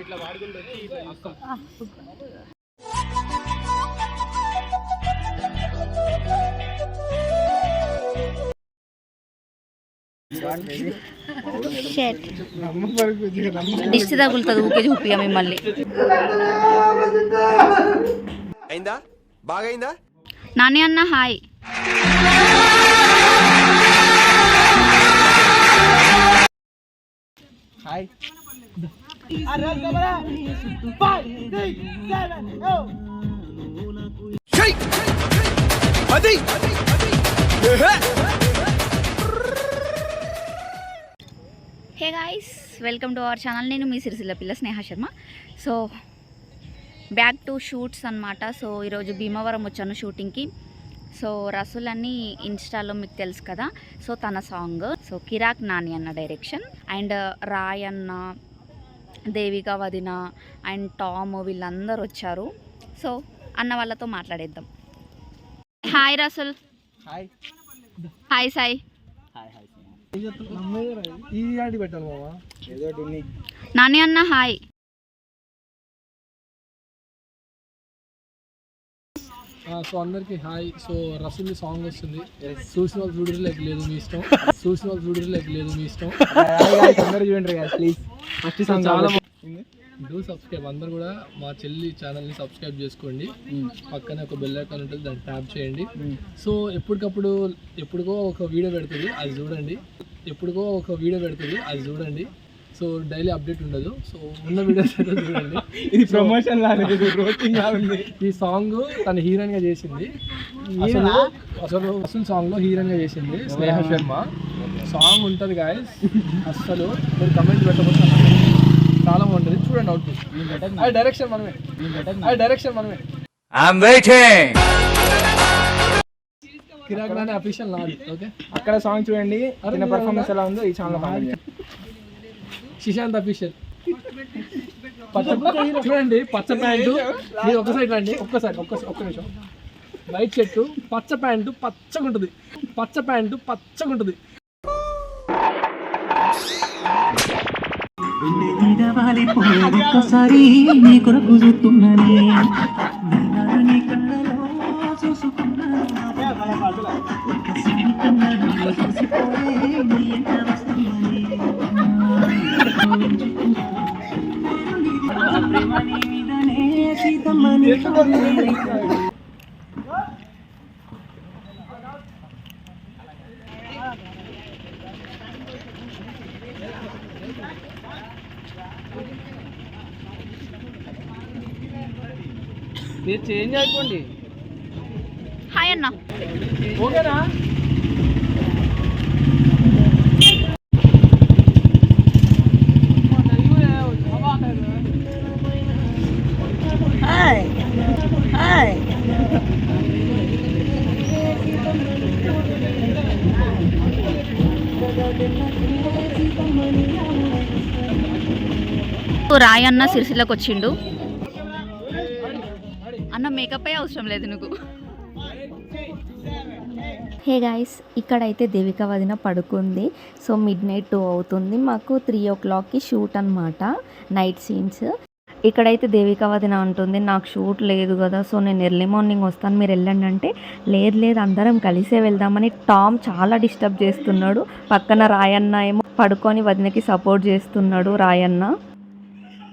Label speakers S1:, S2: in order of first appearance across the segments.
S1: ఇట్లా వాడుకుంటూ వచ్చి ఇట్లా చూస్తాం.
S2: దిష్టి తగులుతుంది ఊకే చూపిగా మిమ్మల్ని.
S3: అయిందా? బాగైందా?
S2: నాని అన్న హాయ్.
S1: హాయ్.
S3: అది
S2: hey guys welcome to our channel నేను మీ సిరిసిల్ల పిల్ల Sneha Sharma. So back to shoots అనమాట సో ఈరోజు భీమవరం వచ్చాను షూటింగ్కి సో రసూల్ అని ఇన్స్టాలో మీకు తెలుసు కదా. సో తన సాంగ్ సో కిరాక్ నాని అన్న డైరెక్షన్ అండ్ రాయ్ అన్న దేవిక వదిన అండ్ టామ్ వీళ్ళందరూ వచ్చారు. సో అన్న వాళ్ళతో మాట్లాడేద్దాం. Hi Rasool.
S1: Hi.
S2: Hi Sai. Nani అన్న హాయ్.
S1: సో అందరికి హాయ్. సో రసూల్ సాంగ్ వస్తుంది. చూసిన వాళ్ళు చూడరు లేక లేదు మీ ఇష్టం. చూసిన వాళ్ళు చూడరు లేక లేదు మీ ఇష్టం.
S4: అందరూ చూడండి ప్లీజ్ ఫస్ట్ సాంగ్
S1: చాలా
S4: చాలా
S1: డూ సబ్స్క్రైబ్ అందరు కూడా మా చెల్లి ఛానల్ని సబ్స్క్రైబ్ చేసుకోండి. పక్కనే ఒక బెల్ ఐకాన్ ఉంటుంది దాన్ని ట్యాప్ చేయండి. సో ఎప్పటికప్పుడు ఎప్పుడుకో ఒక వీడియో పెడుతుంది అది చూడండి. ఎప్పుడుకో ఒక వీడియో పెడుతుంది అది చూడండి. సో డైలీ అప్డేట్ ఉండదు. సో ఉన్న వీడియోస్ అయితే చూడండి.
S4: ఇది ప్రమోషన్ ఉంది.
S1: ఈ సాంగ్ తను హీరోయిన్గా చేసింది. అసలు అసలు సాంగ్లో హీరోయిన్గా చేసింది స్నేహ శర్మ. సాంగ్ ఉంటుంది గాయస్ అసలు మీరు కమెంట్ పెట్టకపోతే చాలా బాగుంటుంది. చూడండి అవుట్ అది డైరెక్షన్ మనమే. అది డైరెక్షన్ మనమే.
S3: I'm waiting
S1: Kirrak Nani official నాది ఓకే
S4: అక్కడ సాంగ్ చూడండి. పర్ఫార్మెన్స్ ఎలా ఉందో ఈ ఛానల్
S1: శిశాంత్ అఫీషియల్. చూడండి పచ్చ ప్యాంటు. మీరు ఒక సైడ్ రండి ఒక్కసారి ఒక్క ఒక్క నిమిషం. వైట్ షర్టు పచ్చ ప్యాంటు పచ్చగా ఉంటుంది. పచ్చ ప్యాంటు పచ్చగా ఉంటుంది.
S5: ఒక్కసారి నీ కొరకు చూస్తున్నానే. చూసుకున్నా
S4: మీరు చేంజ్ అయిపోండి.
S2: హాయ్ అన్న.
S1: ఓకేనా?
S2: రాయ్ రాయన్న సిరిసిల్లకి వచ్చిండు. అన్న మేకప్ అవసరం లేదు నువ్వు
S6: హే గాయస్ ఇక్కడైతే దేవిక వదిన పడుకుంది. సో మిడ్ నైట్ టూ అవుతుంది. మాకు త్రీ ఓ క్లాక్కి షూట్ అనమాట నైట్ సీన్స్ ఇక్కడైతే దేవిక వదిన అంటుంది నాకు షూట్ లేదు కదా సో నేను ఎర్లీ మార్నింగ్ వస్తాను. మీరు వెళ్ళండి. అంటే లేదు లేదు అందరం కలిసే వెళ్దామని టామ్ చాలా డిస్టర్బ్ చేస్తున్నాడు. పక్కన రాయన్న ఏమో పడుకొని వదినకి సపోర్ట్ చేస్తున్నాడు రాయన్న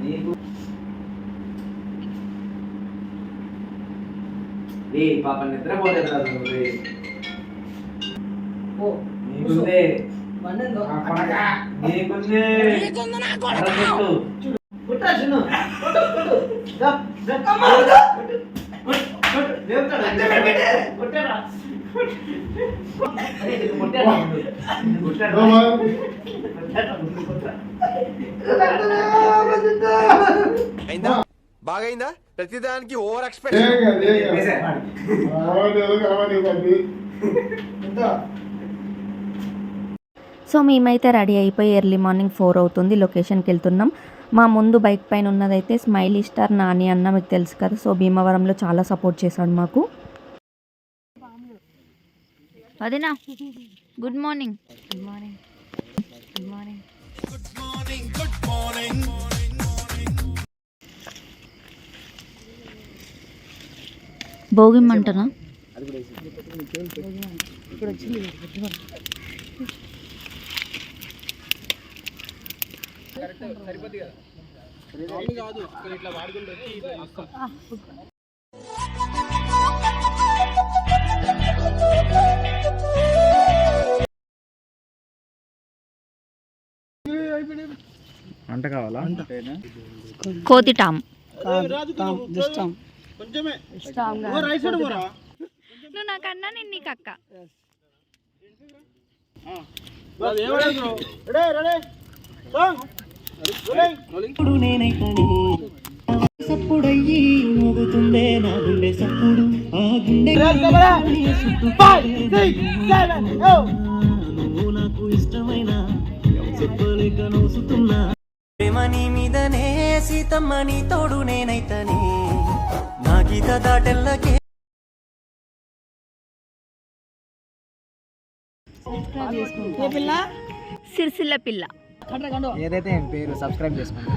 S4: నీకు ఏ పాప నిద్రపోలేదు కదా నువ్వు నీకుందే ఆ కొనగా. నీకుందే అరగొట్టు.
S3: అయిందా? బాగైందా? ప్రతిదానికి ఓవర్ ఎక్స్ప్రెషన్
S6: సో మేమైతే రెడీ అయిపోయి ఎర్లీ మార్నింగ్ ఫోర్ అవుతుంది. లొకేషన్కి వెళ్తున్నాం. మా ముందు బైక్ పైన ఉన్నదైతే స్మైలీ స్టార్ నాని అన్న మీకు తెలుసు కదా. సో భీమవరంలో చాలా సపోర్ట్ చేశాడు మాకు.
S2: అదేనా good morning. Good morning good morning భోగిమంటనా
S1: కాదు ఇట్లా వాడుకుంటూ వచ్చి ఇట్లా చూస్తాం
S4: వంట కావాలా
S2: కోతి టామ్ నువ్వు నాకన్నా నేను నీకు అక్క.
S5: నేనైతని సప్పుడయ్యి మోగుతుందే నా గుండె సప్పుడు ఆ గుండె నువ్వు నాకు ఇష్టమైన చెప్పలేక నోసుతున్నా ప్రేమని మీదనే సీతమ్మని తోడు నేనైతని నా గీత దాటెల్లకే
S2: సిరిసిల్ల పిల్ల.
S4: ఏదైతే ఏం పేరు సబ్స్క్రైబ్ చేసుకోండి.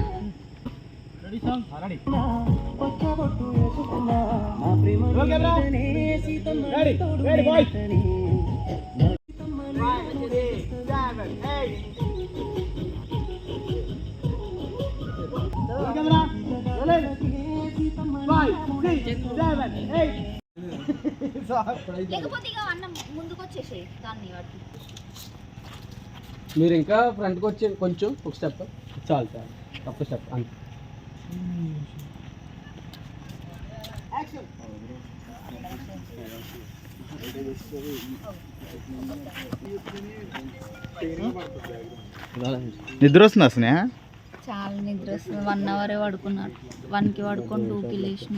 S2: లేకపోతే ఇక అన్నం ముందుకు వచ్చేసి దాన్ని వాటి
S1: మీరు ఇంకా ఫ్రంట్కి వచ్చి కొంచెం ఒక స్టెప్ చాలు చాలు. ఒక స్టెప్ అంతే.
S7: నిద్ర వస్తుంది అసలు
S2: చాలా నిద్ర వస్తుంది. వన్ అవరే పడుకున్నాడు వన్కి పడుకొని టూకి లేచిన.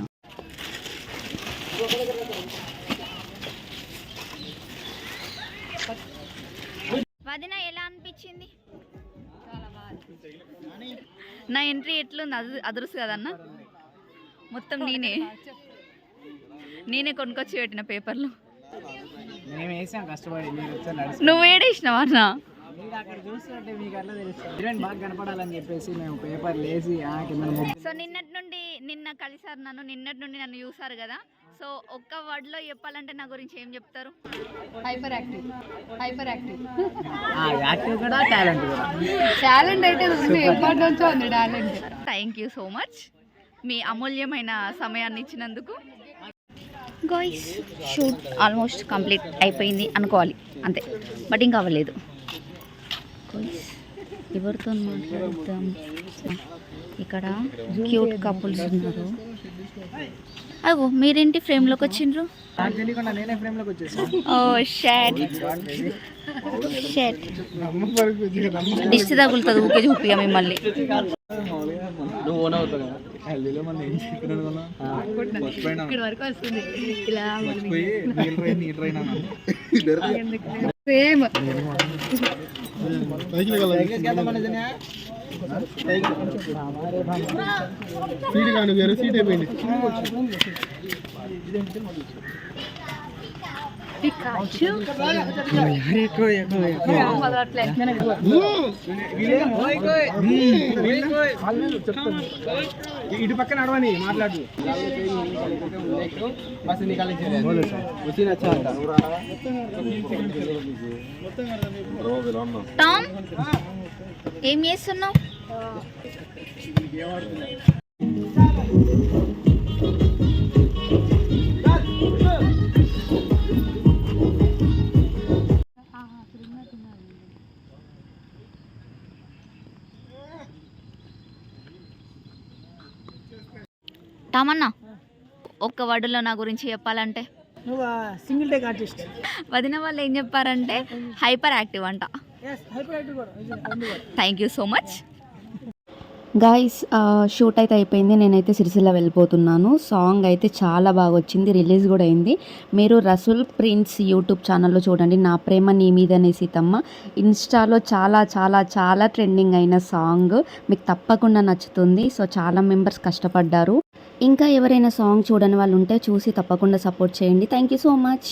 S2: నా ఎంట్రీ ఎట్లుంది? అది అదురుసు కదన్న మొత్తం నేనే. నేనే కొనుక్కొచ్చి పెట్టిన పేపర్లు. నువ్వు ఏడేసినావు అన్న?
S4: మీరు అక్కడ చూస్తుంటే మీకు అట్లా తెలుస్తుంది. హీరోయిన్ బాగా కనపడాలని చెప్పేసి మేము పేపర్ లేసి ఆ కింద ముగ్గు
S2: సో నిన్నటి నుండి నిన్న కలిసారు నన్ను నిన్నటి నుండి నన్ను చూసారు కదా? సో ఒక్క వర్డ్లో చెప్పాలంటే నా గురించి ఏం చెప్తారు? Hyper active hyper active
S4: active కూడా టాలెంట్ కూడా.
S2: టాలెంట్ అయితే ఎప్పటి నుంచో ఉంది talent. Thank you so much మీ అమూల్యమైన సమయాన్ని ఇచ్చినందుకు. గాయస్ షూట్ ఆల్మోస్ట్ కంప్లీట్ అయిపోయింది అనుకోవాలి. అంతే. బట్ ఇంకా అవ్వలేదు. గాయ్స్ ఎవరితో మాట్లాడుతాం ఇక్కడ క్యూట్ కపుల్స్ ఉన్నారు. అగో మీరేంటి ఫ్రేమ్లోకి వచ్చిండ్రు?
S4: నాకు తెలియకుండా నేనే ఫ్రేమ్లోకి వచ్చేసాను.
S2: ఓ షాట్. షాట్. దిష్టి తగులుతుంది ఊకే చూపిగా మిమ్మల్ని.
S1: నువ్వు ఓన్ అవుతావు కదా?
S7: హల్దీలో మనం ఏం చెప్పిన
S2: ఇక్కడ వరకు వస్తుంది. ఇలా
S7: సేమ్.
S1: సీట్ కాను వేరే సీట్ అయిపోయింది.
S4: ఇటు పక్కన అడవని మాట్లాడు. బస్ నికాలి వచ్చి నచ్చా
S2: టామ్ ఏం చేస్తున్నావు? తామన్నా ఒక్క వర్డులో నా గురించి చెప్పాలంటే?
S4: నువ్వు సింగిల్ టేక్ ఆర్టిస్ట్?
S2: వదిన వాళ్ళు ఏం చెప్పారంటే హైపర్ యాక్టివ్ అంట thank you so much
S6: guys shoot అయితే అయిపోయింది. నేనైతే సిరిసిల్ల వెళ్ళిపోతున్నాను. సాంగ్ అయితే చాలా బాగా వచ్చింది. రిలీజ్ కూడా అయింది. మీరు రసూల్ ప్రిన్స్ యూట్యూబ్ ఛానల్లో చూడండి. నా ప్రేమ నీ మీదనే సీతమ్మ. ఇన్స్టాలో చాలా చాలా చాలా ట్రెండింగ్ అయిన సాంగ్ మీకు తప్పకుండా నచ్చుతుంది. సో చాలా మెంబర్స్ కష్టపడ్డారు. ఇంకా ఎవరైనా సాంగ్ చూడని వాళ్ళు ఉంటే చూసి తప్పకుండా సపోర్ట్ చేయండి. Thank you so much